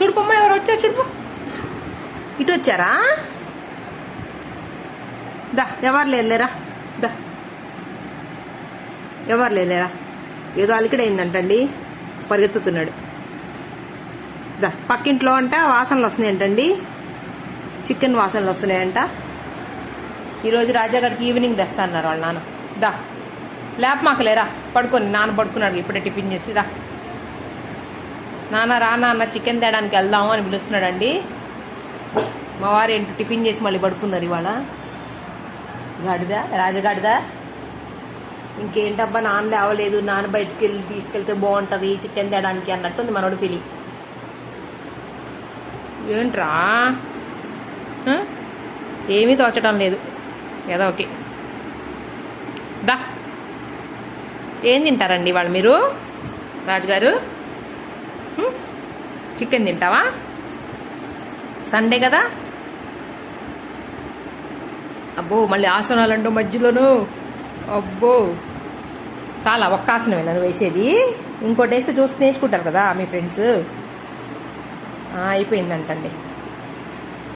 బొమ్మ ఎవరు వచ్చారు చూడు ఇటు వచ్చారా? దా ఎవరు లేరులేరా? దా. ఎవరు లేరులేరా? ఏదో అలికిడైందంటండి. పరిగెత్తుతున్నాడు. దా పక్కింట్లో అంట వాసనలు వస్తున్నాయంటండి. చికెన్ వాసనలు వస్తున్నాయంట. ఈరోజు రాజాగారికి ఈవినింగ్ తెస్తా అన్నారు వాళ్ళ నాన్న. దా లేప మాకు లేరా పడుకొని నాన్న పడుకున్నాడు ఇప్పుడే టిఫిన్ చేసి. దా. నాన్న రా నాన్న చికెన్ తేడానికి వెళ్దాము అని పిలుస్తున్నాడండి. మా వారు ఏంటి టిఫిన్ చేసి మళ్ళీ పడుకున్నారు ఇవాళ. గాడిదా రాజగాడిదా? ఇంకేంటబ్బా నాన్న లేవలేదు నాన్న బయటికి వెళ్ళి తీసుకెళ్తే బాగుంటుంది చికెన్ తేడానికి అన్నట్టుంది మనోడు పిలి ఏంట్రా? ఏమీ తోచడం లేదు. ఏదో ఓకే. దా. ఏం తింటారండి వాళ్ళు మీరు? రాజుగారు? చికెన్ తింటావా? సండే కదా? అబ్బో మళ్ళీ ఆసనాలంటూ మధ్యలోను. అబ్బో. చాలా ఒక్క ఆసనమే నన్ను వేసేది. ఇంకోటి వేస్తే చూస్తే నేర్చుకుంటారు కదా మీ ఫ్రెండ్స్. అయిపోయిందంటండి.